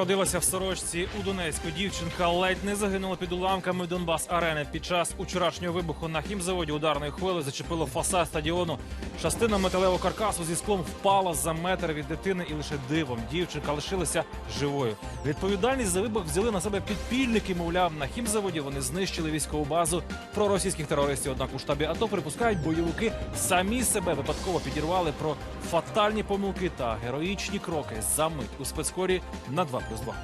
Народилася в сорочці у Донецьку. Дівчинка ледь не загинула під уламками Донбас арени. Під час учорашнього вибуху на хімзаводі ударною хвилею зачепило фасад стадіону. Частина металевого каркасу зі склом впала за метр від дитини, і лише дивом дівчинка лишилася живою. Відповідальність за вибух взяли на себе підпільники. Мовляв, на хімзаводі вони знищили військову базу проросійських терористів. Однак у штабі АТО припускають, бойовики самі себе випадково підірвали про фатальні помилки та героїчні кроки за мить у спецкорі на 2 плюс 2.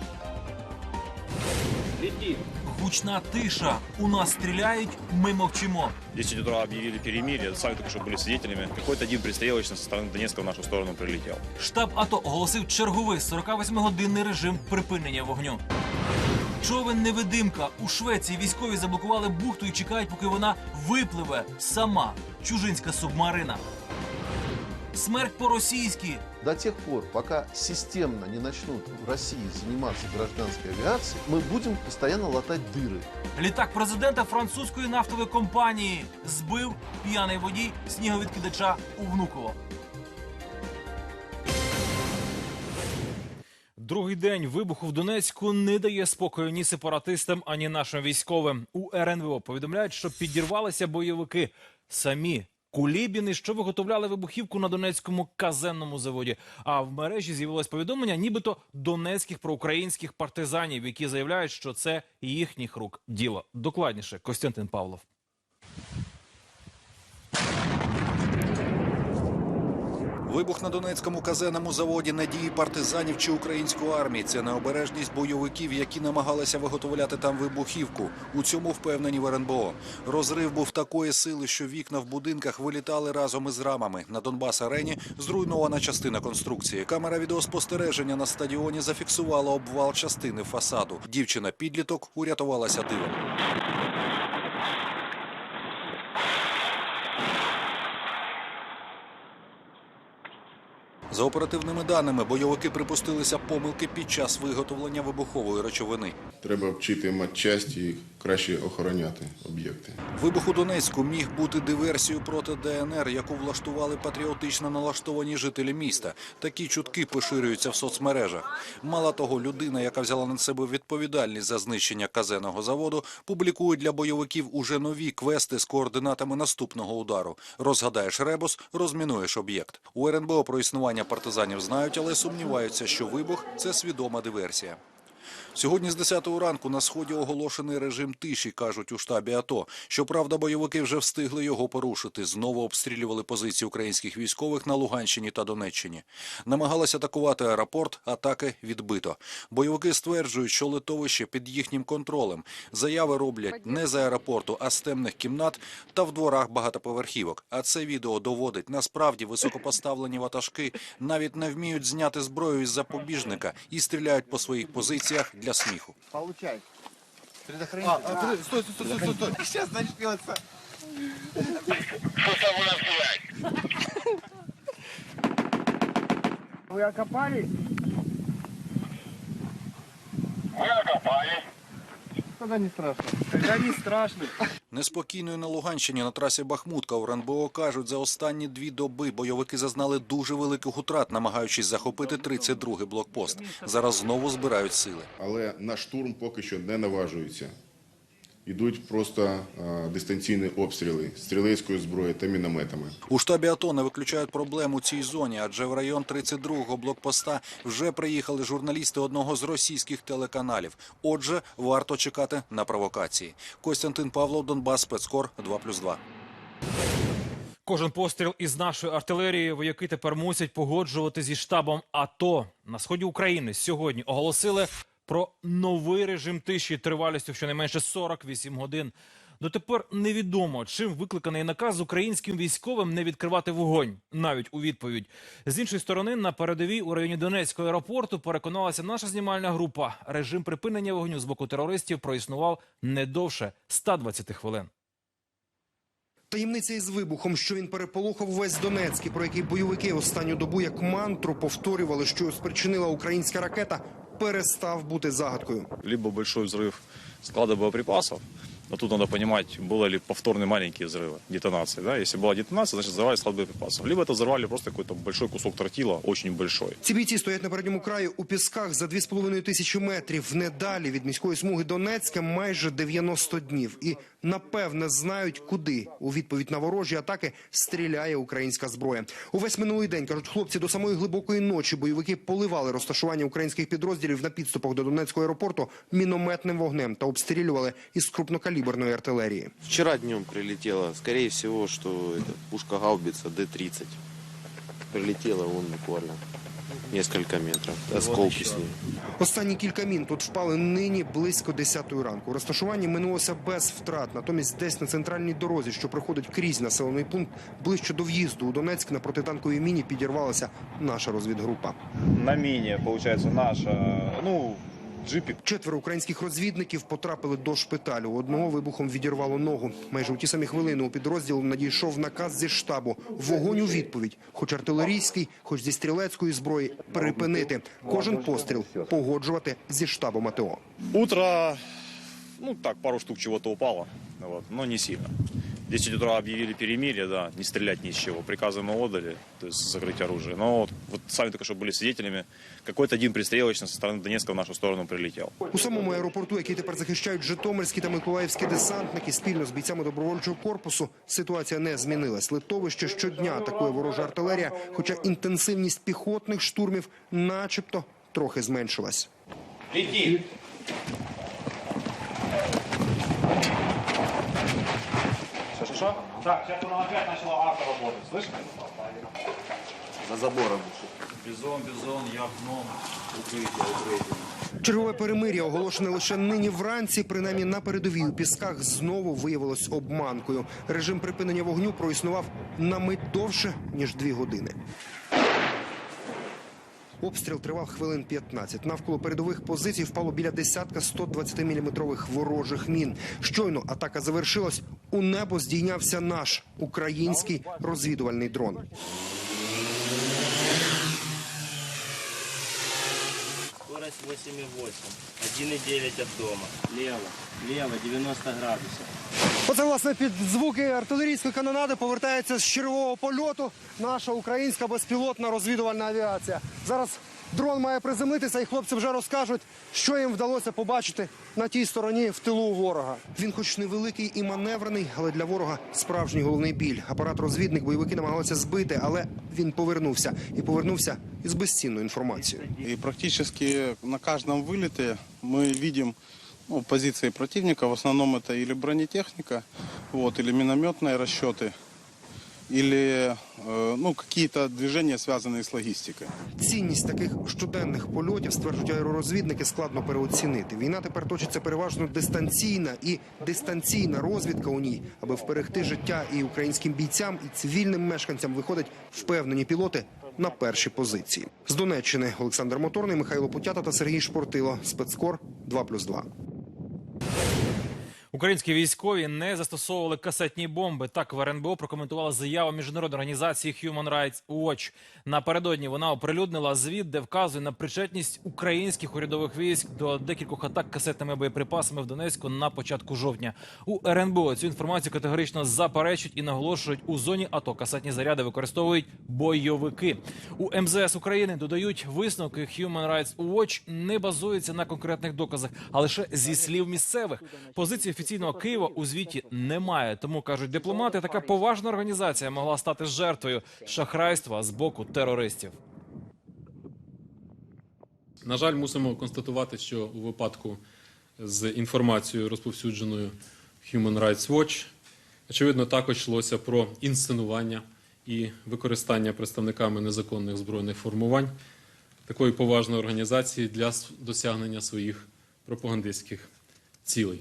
Гучна тиша. У нас стріляють, ми мовчимо. 10 утра объявили перемирие, сами только что были свидетелями. Какой-то один пристрелочный со стороны Донецка в нашу сторону прилетел. Штаб АТО оголосив черговий 48-годинний режим припинення вогню. Човен невидимка у Швеції військові заблокували бухту і чекають, поки вона випливе сама. Чужинська субмарина. Смерть по-російськи. До тех пор, пока системно не начнут в России заниматься гражданской авиацией, мы будем постоянно латать дыры. Літак президента французької нафтової компанії збив п'яний водій сніговідкидача у Внуково. Другий день вибуху в Донецьку не дає спокою ні сепаратистам, ані нашим військовим. У РНВО повідомляють, що підірвалися бойовики самі. Кулібіни, що виготовляли вибухівку на Донецькому казенному заводі. А в мережі з'явилось повідомлення, нібито донецьких проукраїнських партизанів, які заявляють, що це їхніх рук діло. Докладніше, Костянтин Павлов. Вибух на Донецькому казенному заводі надії партизанів чи української армії. Це необережність бойовиків, які намагалися виготовляти там вибухівку. У цьому впевнені в РНБО. Розрив був такої сили, що вікна в будинках вилітали разом із рамами. На Донбас арені зруйнована частина конструкції. Камера відеоспостереження на стадіоні зафіксувала обвал частини фасаду. Дівчина підліток урятувалася дивом. За оперативними даними, бойовики припустилися помилки під час виготовлення вибухової речовини. Треба вчити матчасті і краще охороняти об'єкти. Вибух у Донецьку міг бути диверсією проти ДНР, яку влаштували патріотично налаштовані жителі міста. Такі чутки поширюються в соцмережах. Мало того, людина, яка взяла на себе відповідальність за знищення казенного заводу, публікує для бойовиків уже нові квести з координатами наступного удару. Розгадаєш ребус, розмінуєш об'єкт. У РНБО про існування партизанів знають, але сумніваються, що вибух це свідома диверсія. Сьогодні з 10 ранку на сході оголошений режим тиші, кажуть у штабі АТО. Щоправда, бойовики вже встигли його порушити. Знову обстрілювали позиції українських військових на Луганщині та Донеччині. Намагалися атакувати аеропорт, атаки відбито. Бойовики стверджують, що литовище під їхнім контролем. Заяви роблять не з аеропорту, а з темних кімнат та в дворах багатоповерхівок. А це відео доводить, насправді високопоставлені ватажки навіть не вміють зняти зброю із запобіжника і стріляють по своїх позиціях для сміху. Получай. Предохранитель. А, а, стой, стой, стой, стой, стой. Сейчас начнется. Вы окопались? Мы окопались. Тогда не страшно. Тоді не страшно. Неспокійною на Луганщині на трасі Бахмутка у РНБО кажуть, за останні дві доби бойовики зазнали дуже великих утрат, намагаючись захопити 32-й блокпост. Зараз знову збирають сили. Але на штурм поки що не наважуються. Йдуть просто е, дистанційні обстріли стрілецькою зброєю та мінометами. У штабі АТО не виключають проблем у цій зоні, адже в район 32-го блокпоста вже приїхали журналісти одного з російських телеканалів. Отже, варто чекати на провокації. Костянтин Павлов, Донбас, спецкор 2+,2. Кожен постріл із нашої артилерії вояки тепер мусять погоджувати зі штабом АТО на сході України. Сьогодні оголосили про новий режим тиші тривалістю щонайменше 48 годин. Дотепер невідомо, чим викликаний наказ українським військовим не відкривати вогонь, навіть у відповідь. З іншої сторони, на передовій у районі Донецького аеропорту переконалася наша знімальна група. Режим припинення вогню з боку терористів проіснував не довше 120 хвилин. Таємниця із вибухом, що він переполохав весь Донецький, про який бойовики останню добу як мантру повторювали, що спричинила українська ракета, перестав бути загадкою. Либо большой взрыв склада боеприпасов, Но тут надо понимать, было ли повторные маленькие взрывы, детонации. Да? Если была детонация, значит взорвали склад боеприпасов. Либо это взорвали просто какой-то большой кусок тротила, очень большой. Ці бійці стоять на передньому краю у пісках за 2,5 тисячі метрів. Недалі від міської смуги Донецька майже 90 днів. І напевне знають, куди у відповідь на ворожі атаки стріляє українська зброя. Увесь минулий день кажуть хлопці до самої глибокої ночі. Бойовики поливали розташування українських підрозділів на підступах до Донецького аеропорту мінометним вогнем та обстрілювали із крупнокаліберної артилерії. Вчера днем прилетело, скорее всего, что это пушка гаубица Д-30. Прилетела вон буквально несколько метров. Осколки с ней. Останні кілька мін тут впали нині близько 10 ранку. Розташування минулося без втрат. Натомість десь на центральній дорозі, що проходить крізь населений пункт, ближче до в'їзду у Донецьк на протитанковій міні підірвалася наша розвідгрупа. На мине, получается, наша, ну, джипик Четверо українських розвідників потрапили до шпиталю. Одного вибухом відірвало ногу. Майже у ті самі хвилини у підрозділ надійшов наказ зі штабу. Вогонь у відповідь, хоч артилерійський, хоч зі стрілецької зброї, припинити. Кожен постріл погоджувати зі штабом АТО. Утро, ну так, пару штук чего-то упало, вот, но не сильно. В 10 утра объявили перемирие, да, не стрелять ни с чего. Приказы мы отдали, то есть закрыть оружие. Но вот, вот сами только что были свидетелями, какой-то один пристрелочный со стороны Донецка в нашу сторону прилетел. У самому аеропорту, який тепер захищають Житомирські та Миколаївські десантники, спільно з бійцями добровольчого корпусу, ситуація не змінилась. Литовище щодня атакує ворожа артилерія, хоча інтенсивність піхотних штурмів, начебто, трохи зменшилась. Так, сейчас вона опять начала арка работать. Слышите? За забором. Бізон, бізон, я в ногу. Чергове перемир'я, оголошене лише нині вранці, принаймні на передовій у пісках, знову виявилось обманкою. Режим припинення вогню проіснував на мить довше ніж дві години. Обстріл тривав хвилин 15. Навколо передових позицій впало біля десятка 120-мм ворожих мін. Щойно атака завершилась. У небо здійнявся наш український розвідувальний дрон. Скорость 8,8. 1,9 от дома. Лево. Лево. 90 градусов. Оце власне під звуки артилерійської канонади повертається з чергового польоту наша українська безпілотна розвідувальна авіація. Зараз дрон має приземлитися, і хлопці вже розкажуть, що їм вдалося побачити на тій стороні в тилу ворога. Він, хоч невеликий і маневрений, але для ворога справжній головний біль. Апарат розвідник бойовики намагалися збити, але він повернувся і повернувся із безцінною інформацією. И практически на каждом вылете мы видим ну, позиции противника. В основном это или бронетехника, вот, или минометные расчеты, или э, ну, какие-то движения, связанные с логистикой. Цінність таких щоденних польотів, стверджують аеророзвідники, складно переоцінити. Війна тепер точиться переважно дистанційна і дистанційна розвідка у ній, аби вберегти життя і українським бійцям, і цивільним мешканцям виходять впевнені пілоти на перші позиції. З Донеччини Олександр Моторний, Михайло Путята та Сергій Шпортило. Спецкор 2+,2. Українські військові не застосовували касетні бомби. Так в РНБО прокоментувала заяву міжнародної організації Human Rights Watch. Напередодні вона оприлюднила звіт, де вказує на причетність українських урядових військ до декількох атак касетними боєприпасами в Донецьку на початку жовтня. У РНБО цю інформацію категорично заперечують і наголошують, у зоні АТО касетні заряди використовують бойовики. У МЗС України додають висновки Human Rights Watch не базуються на конкретних доказах, а лише зі слів місцевих. Позиції офіційного Києва у звіті немає. Тому кажуть дипломати, така поважна організація могла стати жертвою шахрайства з боку терористів. На жаль, мусимо констатувати, що у випадку з інформацією, розповсюдженою Human Rights Watch, очевидно, також йшлося про інсценування і використання представниками незаконних збройних формувань такої поважної організації для досягнення своїх пропагандистських цілей.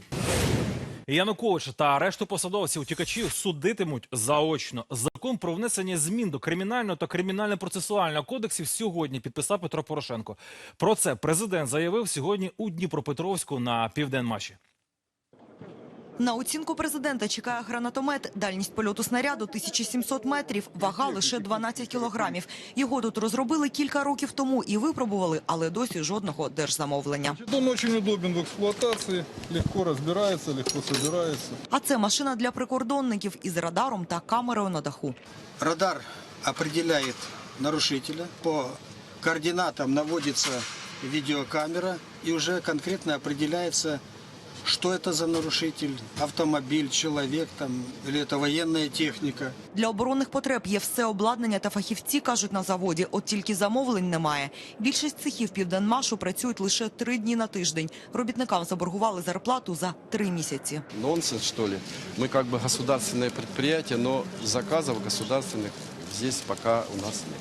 Януковича та решту посадовців утікачів судитимуть заочно. Закон про внесення змін до кримінального та кримінально-процесуального кодексів сьогодні підписав Петро Порошенко. Про це президент заявив сьогодні у Дніпропетровську на південмаші. На оцінку президента чекає гранатомет. Дальність польоту снаряду 1700 метрів, вага лише 12 кілограмів. Його тут розробили кілька років тому і випробували, але досі жодного держзамовлення. Он очень удобен в эксплуатации, легко разбирается, легко собирается. А це машина для прикордонників із радаром та камерою на даху. Радар определяет нарушителя. По координатам наводится видеокамера и уже конкретно определяется, что это за нарушитель, автомобиль, человек там, или это военная техника. Для оборонних потреб є все обладнання та фахівці, кажуть на заводі. От тільки замовлень немає. Більшість цехів Південмашу працюють лише три дні на тиждень. Робітникам заборгували зарплату за три місяці. Нонсенс, что ли? Мы как бы государственное предприятие, но заказов государственных здесь пока у нас нет.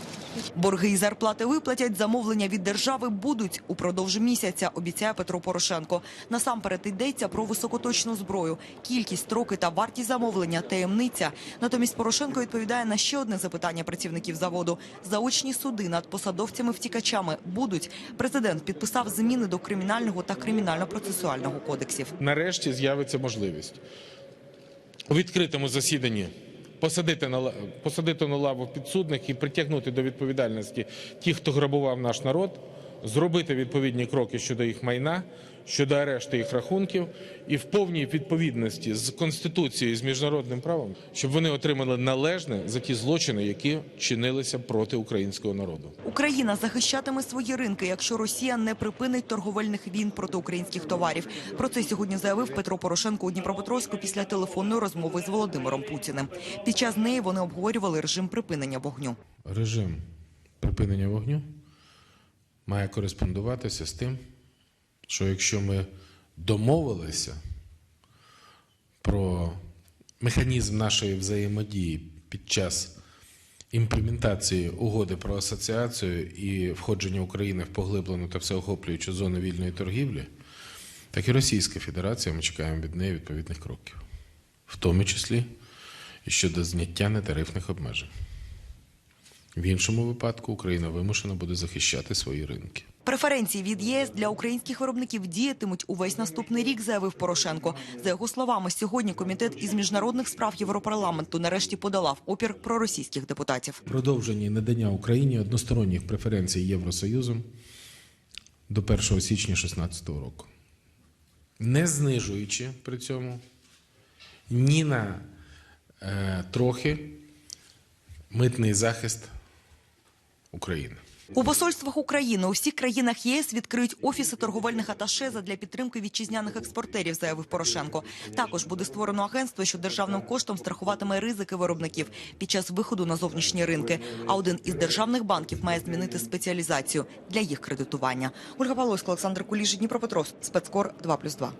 Борги і зарплати виплатять, замовлення від держави будуть упродовж місяця, обіцяє Петро Порошенко. Насамперед йдеться про високоточну зброю. Кількість, строки та вартість замовлення – таємниця. Натомість Порошенко відповідає на ще одне запитання працівників заводу. Заочні суди над посадовцями-втікачами будуть. Президент підписав зміни до кримінального та кримінально-процесуального кодексів. нарешті з'явиться можливість у відкритому засіданні посадити на, посадити на лаву підсудних і притягнути до відповідальності тих, хто грабував наш народ, зробити відповідні кроки щодо їх майна, щодо арешту їх рахунків і в повній відповідності з Конституцією, з міжнародним правом, щоб вони отримали належне за ті злочини, які чинилися проти українського народу. Україна захищатиме свої ринки, якщо Росія не припинить торговельних війн проти українських товарів. Про це сьогодні заявив Петро Порошенко у Дніпропетровську після телефонної розмови з Володимиром Путіним. Під час неї вони обговорювали режим припинення вогню. режим припинення вогню має кореспондуватися з тим, що якщо ми домовилися про механізм нашої взаємодії під час імплементації угоди про асоціацію і входження України в поглиблену та всеохоплюючу зону вільної торгівлі, так і Російська Федерація, ми чекаємо від неї відповідних кроків, в тому числі і щодо зняття нетарифних обмежень. В іншому випадку Україна вимушена буде захищати свої ринки. Преференції від ЄС для українських виробників діятимуть увесь наступний рік, заявив Порошенко. За його словами, сьогодні комітет із міжнародних справ Європарламенту нарешті подолав опір проросійських депутатів. Продовження надання Україні односторонніх преференцій Євросоюзом до 1 січня 2016 року, не знижуючи при цьому ні на е, трохи митний захист України. У посольствах України у всіх країнах ЄС відкриють офіси торговельних аташе для підтримки вітчизняних експортерів, заявив Порошенко. Також буде створено агентство, що державним коштом страхуватиме ризики виробників під час виходу на зовнішні ринки. А один із державних банків має змінити спеціалізацію для їх кредитування. Ольга Павловська, Олександр Куліш, Дніпропетровськ, спецкор 2+,2.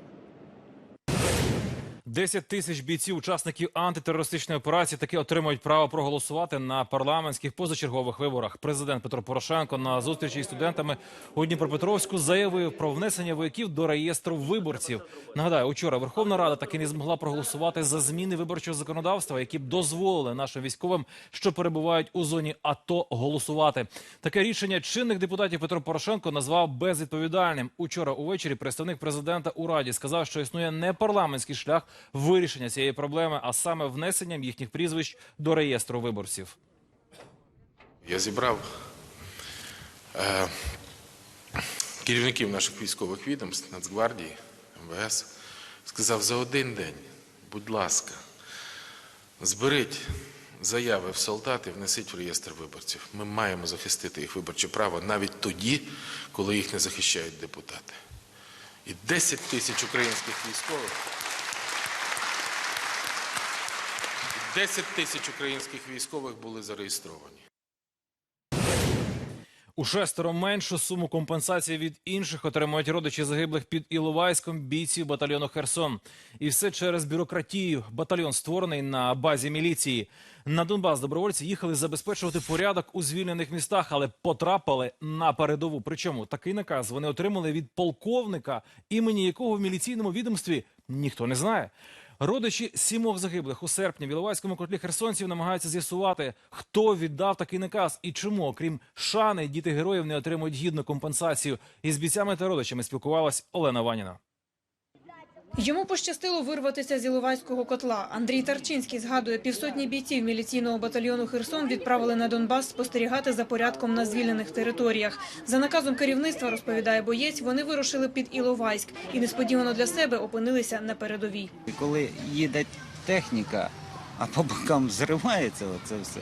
10 тисяч бійців, учасників антитерористичної операції, таки отримують право проголосувати на парламентських позачергових виборах. Президент Петро Порошенко на зустрічі із студентами у Дніпропетровську заявив про внесення вояків до реєстру виборців. Нагадаю, учора Верховна Рада таки не змогла проголосувати за зміни виборчого законодавства, які б дозволили нашим військовим, що перебувають у зоні АТО, голосувати. Таке рішення чинних депутатів Петро Порошенко назвав безвідповідальним. Учора увечері представник президента у раді сказав, що існує не парламентський шлях вирішення цієї проблеми, а саме внесенням їхніх прізвищ до реєстру виборців. Я зібрав е, керівників наших військових відомств, Нацгвардії, МВС, сказав за один день, будь ласка, зберіть заяви в солдат і внесіть в реєстр виборців. Ми маємо захистити їх виборче право навіть тоді, коли їх не захищають депутати. І 10 тисяч українських військових. і 10 тисяч українських військових були зареєстровані. У шестеро меншу суму компенсації від інших отримують родичі загиблих під Іловайськом бійців батальйону Херсон. І все через бюрократію. Батальйон створений на базі міліції. На Донбас добровольці їхали забезпечувати порядок у звільнених містах, але потрапили на передову. Причому такий наказ вони отримали від полковника, імені якого в міліційному відомстві ніхто не знає. Родичі сімох загиблих у серпні в Іловайському котлі херсонців намагаються з'ясувати, хто віддав такий наказ і чому, окрім шани, діти героїв не отримують гідну компенсацію. Із бійцями та родичами спілкувалась Олена Ваніна. Йому пощастило вирватися з Іловайського котла. Андрій Тарчинський згадує, півсотні бійців міліційного батальйону Херсон відправили на Донбас спостерігати за порядком на звільнених територіях. За наказом керівництва, розповідає боєць, вони вирушили під Іловайськ і несподівано для себе опинилися на передовій. Коли їде техніка, а по бокам зривається оце все,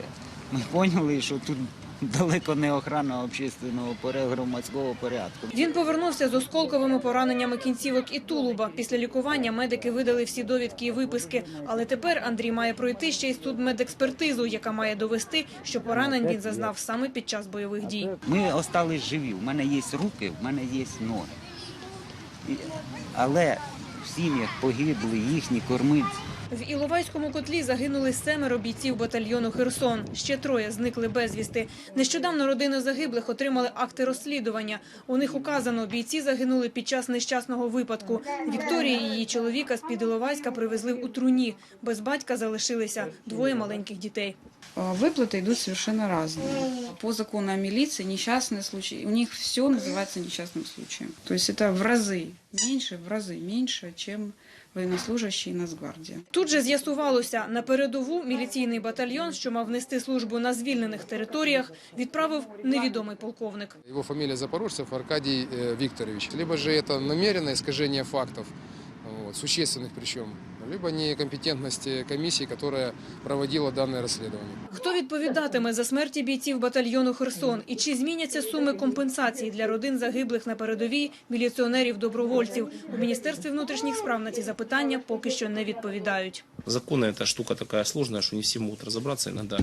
ми поняли, що тут далеко не охрана общественного громадського порядку. Він повернувся з осколковими пораненнями кінцівок і тулуба. Після лікування медики видали всі довідки і виписки. Але тепер Андрій має пройти ще й судмедекспертизу, яка має довести, що поранень він зазнав саме під час бойових дій. Ми остались живі. У мене є руки, в мене є ноги. Але в сім'ях погибли їхні кормильці. В Іловайському котлі загинули семеро бійців батальйону Херсон. Ще троє зникли безвісти. Нещодавно родини загиблих отримали акти розслідування. У них указано, бійці загинули під час нещасного випадку. Вікторія і її чоловіка з-під Іловайська привезли у труні. Без батька залишилися двоє маленьких дітей. Выплаты идут совершенно разные. По закону о милиции несчастные случаи, у них все называется несчастным случаем. То есть это в разы меньше, в разы меньше, чем военнослужащие Нацгвардии. Тут же з'ясувалося, на передову міліційний батальйон, що мав нести службу на звільнених територіях, відправив невідомий полковник. Его фамилия Запорожцев Аркадий э, Викторович. Либо же это намеренное искажение фактов, вот, существенных причем, либо некомпетентность комиссии, которая проводила дане розслідування. Хто відповідатиме за смерті бійців батальйону Херсон? І чи зміняться суми компенсації для родин загиблих на передовій міліціонерів-добровольців? У Міністерстві внутрішніх справ на ці запитання поки що не відповідають. Законы это штука такая сложная, что не все могут разобраться, иногда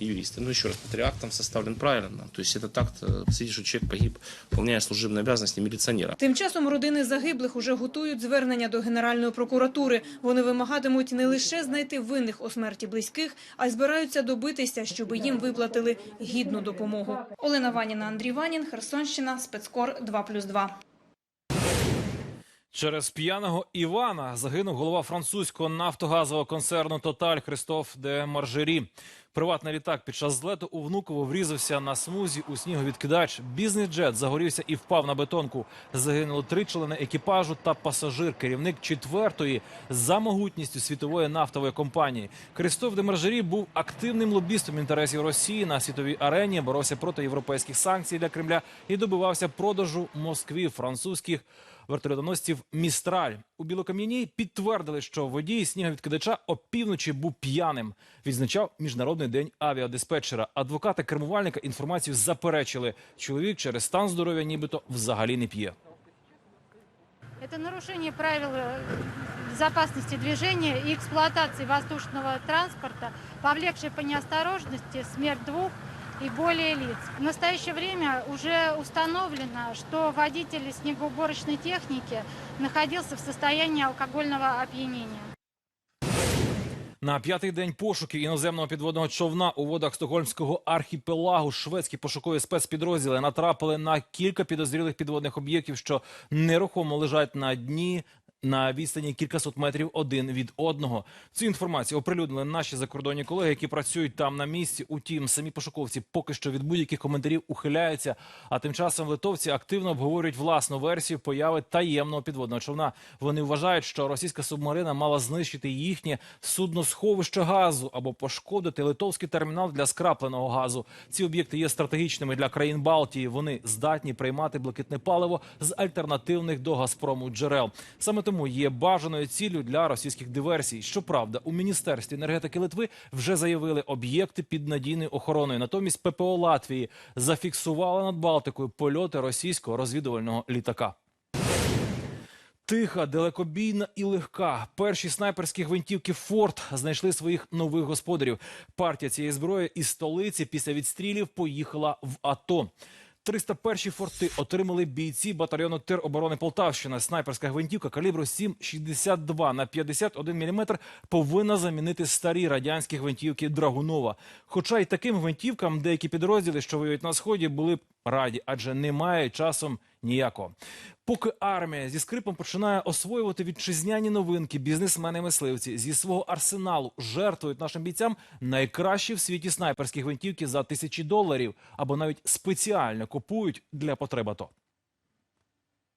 юристы. Но еще раз повторяю, акт там составлен правильно. То есть этот акт, э, посмотрите, что человек погиб, выполняя служебные обязанности милиционера. Тим часом родини загиблих уже готують звернення до Генеральної прокуратури. Вони вимагатимуть не лише знайти винних у смерті близьких, а й збираються добитися, щоб їм виплатили гідну допомогу. Олена Ваніна, Андрій Ванін, Херсонщина, спецкор 2+,2. Через п'яного Івана загинув голова французького нафтогазового концерну Тоталь Христоф де Маржері. Приватний літак під час злету у Внуково врізався на смузі у сніговідкидач. Бізнес-джет загорівся і впав на бетонку. Загинуло три члени екіпажу та пасажир, керівник четвертої за могутністю світової нафтової компанії. Христоф де Маржері був активним лобістом інтересів Росії на світовій арені, боровся проти європейських санкцій для Кремля і добивався продажу Москві французьких вертольотоносців Містраль у Білокам'яній підтвердили, що водій сніговідкидача опівночі був п'яним. Відзначав міжнародний день авіадиспетчера. Адвокати кермувальника інформацію заперечили. Чоловік через стан здоров'я, нібито взагалі не п'є. Это нарушение правил э, безопасности движения и эксплуатации воздушного транспорта, повлекшее по неосторожности смерть двух и более лиц. В настоящее время уже установлено, что водитель снегоуборочной техники находился в состоянии алкогольного опьянения. На п'ятий день пошуків іноземного підводного човна у водах Стокгольмського архіпелагу шведські пошукові спецпідрозділи натрапили на кілька підозрілих підводних об'єктів, що нерухомо лежать на дні. На відстані кількасот метрів один від одного цю інформацію оприлюднили наші закордонні колеги, які працюють там на місці. Утім, самі пошуковці поки що від будь-яких коментарів ухиляються. А тим часом литовці активно обговорюють власну версію появи таємного підводного човна. Вони вважають, що російська субмарина мала знищити їхнє судносховище газу або пошкодити литовський термінал для скрапленого газу. Ці об'єкти є стратегічними для країн Балтії. Вони здатні приймати блакитне паливо з альтернативних до Газпрому джерел. Саме тому є бажаною ціллю для російських диверсій. Щоправда, у міністерстві енергетики Литви вже заявили об'єкти під надійною охороною. Натомість ППО Латвії зафіксувала над Балтикою польоти російського розвідувального літака. Тиха, далекобійна і легка. Перші снайперські гвинтівки Форд знайшли своїх нових господарів. Партія цієї зброї із столиці після відстрілів поїхала в АТО. 301 форти отримали бійці батальйону тероборони Полтавщина. Снайперська гвинтівка калібру 7,62 на 51 мм повинна замінити старі радянські гвинтівки Драгунова. Хоча й таким гвинтівкам деякі підрозділи, що воюють на сході, були б раді, адже немає часом ніякого. Поки армія зі скрипом починає освоювати вітчизняні новинки, бізнесмени-мисливці зі свого арсеналу жертвують нашим бійцям найкращі в світі снайперські гвинтівки за тисячі доларів або навіть спеціально купують для потреб АТО.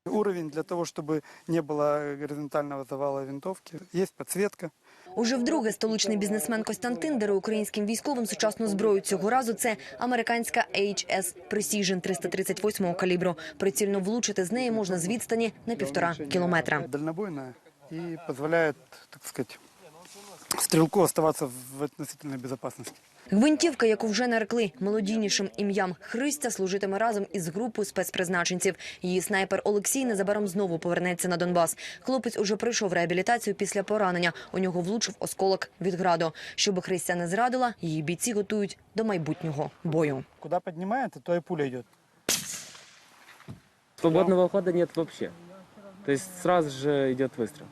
Уровень для того, чтобы не было горизонтального завала винтовки. Есть подсветка. Уже вдруге столичний бізнесмен Костянтин дарує українським військовим сучасну зброю. Цього разу це американська HS Precision 338 калібру. Прицільно влучити з неї можна з відстані на півтора кілометра. Дальнобойна і дозволяє так сказати, стрілку оставатися в относительной безопасности. Гвинтівка, яку вже нарекли мелодійнішим ім'ям Христя, служитиме разом із групою спецпризначенців. Її снайпер Олексій незабаром знову повернеться на Донбас. Хлопець уже пройшов реабілітацію після поранення. У нього влучив осколок від граду. Щоб Христя не зрадила, її бійці готують до майбутнього бою. Куда поднимает, то и пуля идет. Свободного хода нет вообще. То есть сразу же идет выстрел.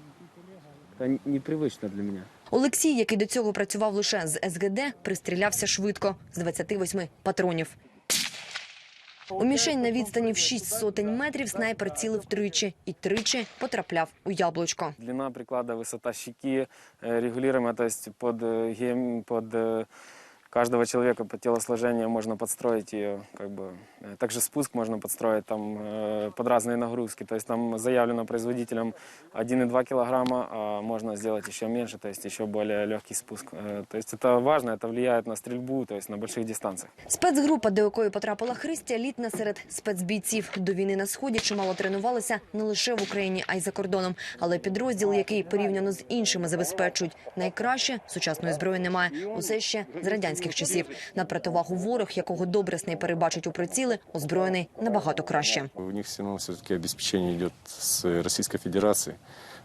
Это непривычно для меня. Олексій, який до цього працював лише з СГД, пристрілявся швидко з 28 патронів. У мішень на відстані в 6 сотень метрів снайпер цілив тричі і тричі потрапляв у яблучко. Длина приклада, висота щеки э, регулируемая, під, есть под, э, гем- под э, каждого человека, под телосложение можно подстроить ее, как бы. Э, Также спуск можно подстроить там э, под разные нагрузки, то есть там заявлено производителем 1,2 килограмма, а можно сделать еще меньше, то есть еще более легкий спуск. Э, То есть это важно, это влияет на стрельбу, то есть на больших дистанциях. Спецгрупа, до якої потрапила Христя, елітна серед спецбійців. До війни на сході чимало тренувалися не лише в Україні, а й за кордоном. Але підрозділ, який порівняно з іншими забезпечують найкраще, сучасної зброї немає. Усе ще з радянських часів. На противагу ворог, якого добре снайпери бачать у приціли, озброєний набагато краще. У них все равно все-таки обеспечение идет с Российской Федерации.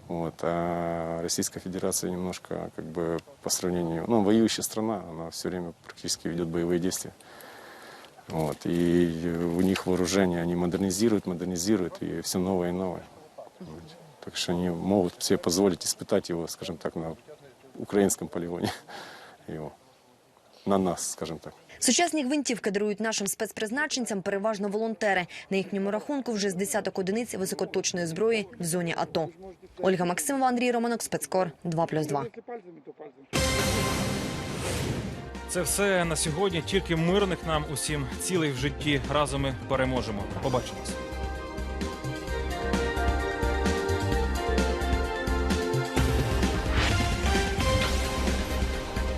Вот, а Российская Федерация немножко, как бы, по сравнению, ну, воюющая страна, она все время практически ведет боевые действия. Вот, и у них вооружение, они модернизируют, модернизируют, и все новое и новое. Вот. Так что они могут себе позволить испытать его, скажем так, на украинском полигоне. Его. На нас, скажем так. Сучасні гвинтівки дарують нашим спецпризначенцям переважно волонтери. На їхньому рахунку вже з десяток одиниць високоточної зброї в зоні АТО. Ольга Максимова, Андрій Романок, спецкор 2+,2. Це все на сьогодні. Тільки мирних нам усім цілих в житті. Разом ми переможемо. Побачимось.